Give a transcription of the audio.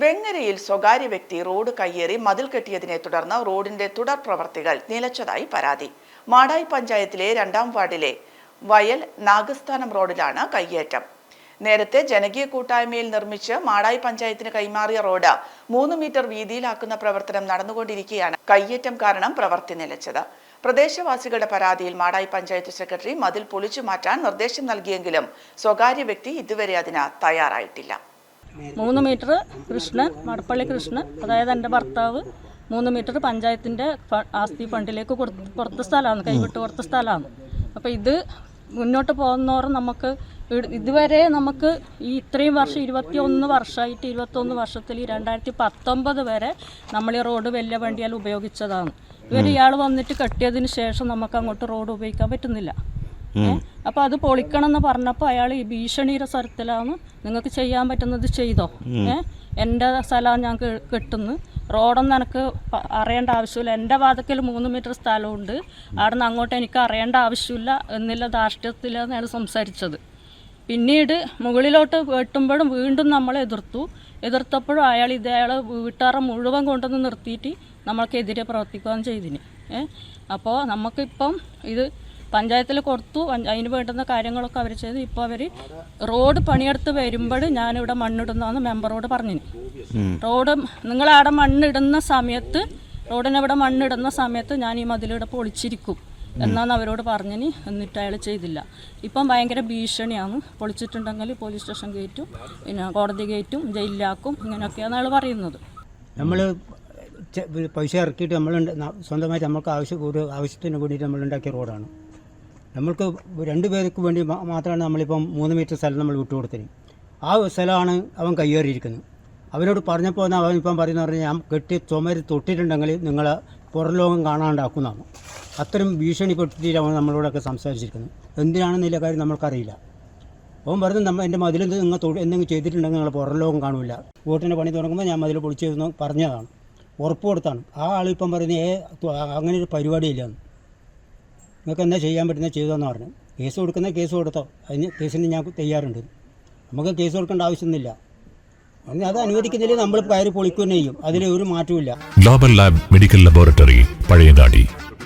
വെങ്ങരയിൽ സ്വകാര്യ വ്യക്തി റോഡ് കയ്യേറി മതിൽ കെട്ടിയതിനെ തുടർന്ന് റോഡിന്റെ തുടർ പ്രവർത്തികൾ നിലച്ചതായി പരാതി. മാടായി പഞ്ചായത്തിലെ രണ്ടാം വാർഡിലെ വയൽ നാഗസ്ഥാനം റോഡിലാണ് കയ്യേറ്റം. നേരത്തെ ജനകീയ കൂട്ടായ്മയിൽ നിർമ്മിച്ച് മാടായി പഞ്ചായത്തിന് കൈമാറിയ റോഡ് മൂന്ന് മീറ്റർ വീതിയിലാക്കുന്ന പ്രവർത്തനം നടന്നുകൊണ്ടിരിക്കെയാണ് കയ്യേറ്റം കാരണം പ്രവർത്തി നിലച്ചത്. പ്രദേശവാസികളുടെ പരാതിയിൽ മാടായി പഞ്ചായത്ത് സെക്രട്ടറി മതിൽ പൊളിച്ചു മാറ്റാൻ നിർദ്ദേശം നൽകിയെങ്കിലും സ്വകാര്യ വ്യക്തി ഇതുവരെ അതിന് തയ്യാറായിട്ടില്ല. മൂന്ന് മീറ്റർ കൃഷ്ണൻ മടപ്പള്ളി കൃഷ്ണൻ അതായത് എന്റെ ഭർത്താവ് മൂന്ന് മീറ്റർ പഞ്ചായത്തിന്റെ ആസ്തി ഫണ്ടിലേക്ക് കൊടുത്ത് കൊടുത്ത സ്ഥലമാണ് കൈവിട്ട് കൊടുത്ത സ്ഥലമാണ്. അപ്പോൾ ഇത് മുന്നോട്ട് പോകുന്നോറും നമുക്ക് ഇതുവരെ നമുക്ക് ഈ ഇത്രയും വർഷം ഇരുപത്തി ഒന്ന് വർഷമായിട്ട് ഇരുപത്തൊന്ന് വർഷത്തിൽ ഈ രണ്ടായിരത്തി പത്തൊമ്പത് വരെ നമ്മൾ ഈ റോഡ് വലിയ വണ്ടിയാൽ ഉപയോഗിച്ചതാണ്. ഇവർ ഇയാൾ വന്നിട്ട് കെട്ടിയതിന് ശേഷം നമുക്ക് അങ്ങോട്ട് റോഡ് ഉപയോഗിക്കാൻ പറ്റുന്നില്ല. അപ്പോൾ അത് പൊളിക്കണം എന്ന് പറഞ്ഞപ്പോ അയാൾ ഈ ഭീഷണിയുടെ സ്വരത്തിലാണ് നിങ്ങൾക്ക് ചെയ്യാൻ പറ്റുന്നത് ചെയ്തോ? ഏഹ്? എന്റെ സ്ഥലം ഞാൻ കെട്ടുന്നു റോഡൊന്നും എനിക്ക് അറിയേണ്ട ആവശ്യമില്ല. എന്റെ വാതക്കൽ മൂന്ന് മീറ്റർ സ്ഥലമുണ്ട്. അവിടെ നിന്ന് അങ്ങോട്ട് എനിക്ക് അറിയേണ്ട ആവശ്യമില്ല എന്നുള്ള ധാർഷ്ട്യത്തിലാണ് അയാൾ സംസാരിച്ചത്. പിന്നീട് മുകളിലോട്ട് വെട്ടുമ്പോഴും വീണ്ടും നമ്മൾ എതിർത്തു. എതിർത്തപ്പോഴും അയാൾ ഇത് അയാൾ വീട്ടുകാരെ മുഴുവൻ കൊണ്ടുവന്ന് നിർത്തിയിട്ട് നമ്മൾക്കെതിരെ പ്രവർത്തിക്കുകയും ചെയ്തിന്. ഏ അപ്പോൾ നമുക്കിപ്പം ഇത് പഞ്ചായത്തിൽ കൊടുത്തു. അതിന് വേണ്ടുന്ന കാര്യങ്ങളൊക്കെ അവർ ചെയ്തു. ഇപ്പോൾ അവർ റോഡ് പണിയെടുത്ത് വരുമ്പോൾ ഞാനിവിടെ മണ്ണിടുന്നതെന്ന് മെമ്പറോട് പറഞ്ഞു റോഡ് നിങ്ങളവിടെ മണ്ണിടുന്ന സമയത്ത് റോഡിനവിടെ മണ്ണിടുന്ന സമയത്ത് ഞാൻ ഈ മതിലിവിടെ പൊളിച്ചിരിക്കും എന്നാണ് അവരോട് പറഞ്ഞിന്. എന്നിട്ട് അയാൾ ചെയ്തില്ല. ഇപ്പം ഭയങ്കര ഭീഷണിയാണ്. പൊളിച്ചിട്ടുണ്ടെങ്കിൽ പോലീസ് സ്റ്റേഷൻ കയറ്റും പിന്നെ കോടതി കയറ്റും ജയിലിലാക്കും ഇങ്ങനെയൊക്കെയാണ് അയാൾ പറയുന്നത്. നമ്മൾ പൈസ ഇറക്കിയിട്ട് നമ്മൾ സ്വന്തമായിട്ട് നമുക്ക് ആവശ്യം കൂടുതൽ ആവശ്യത്തിന് വേണ്ടിയിട്ട് നമ്മൾ ഉണ്ടാക്കിയ റോഡാണ്. നമ്മൾക്ക് രണ്ട് പേർക്ക് വേണ്ടി മാത്രമാണ് നമ്മളിപ്പം മൂന്ന് മീറ്റർ സ്ഥലം നമ്മൾ വിട്ടുകൊടുത്തത് ആ സ്ഥലമാണ് അവൻ കയ്യേറിയിരിക്കുന്നത്. അവനോട് പറഞ്ഞപ്പോൾ അവൻ ഇപ്പം പറയുന്ന പറഞ്ഞാൽ ഞാൻ കെട്ടി ചുമര് തൊട്ടിട്ടുണ്ടെങ്കിൽ നിങ്ങളെ പുറം ലോകം കാണാണ്ടാക്കുന്നതാണ്. അത്രയും ഭീഷണിപ്പെട്ടിട്ടാണ് അവൻ നമ്മളോടൊക്കെ സംസാരിച്ചിരിക്കുന്നത് എന്തിനാണെന്നില്ല കാര്യം നമ്മൾക്കറിയില്ല. അവൻ പറഞ്ഞു നമ്മൾ എന്റെ മതിൽ നിങ്ങൾ തൊഴിൽ എന്തെങ്കിലും ചെയ്തിട്ടുണ്ടെങ്കിൽ നിങ്ങൾ പുറം ലോകം കാണില്ല വോട്ടിന്റെ പണി തുടങ്ങുമ്പോൾ ഞാൻ മതിൽ പൊളിച്ചതെന്ന് പറഞ്ഞതാണ്. ഉറപ്പ് കൊടുത്താണ്. ആ ആളിപ്പം പറയുന്നത് ഏ അങ്ങനെ ഒരു പരിപാടിയില്ലെന്ന് നിങ്ങൾക്ക് എന്താ ചെയ്യാൻ പറ്റുന്ന ചെയ്തോന്ന് പറഞ്ഞു. കേസ് കൊടുക്കുന്ന കേസ് കൊടുത്തോ. അതിന് കേസിന് ഞാൻ തയ്യാറുണ്ട്. നമുക്ക് കേസ് കൊടുക്കേണ്ട ആവശ്യമൊന്നുമില്ല. അത് അനുവദിക്കുന്നില്ല നമ്മൾ കയറി പൊളിക്കുകയും ചെയ്യും. അതിൽ ഒരു മാറ്റവും ഇല്ല global lab medical laboratory Pazhayangadi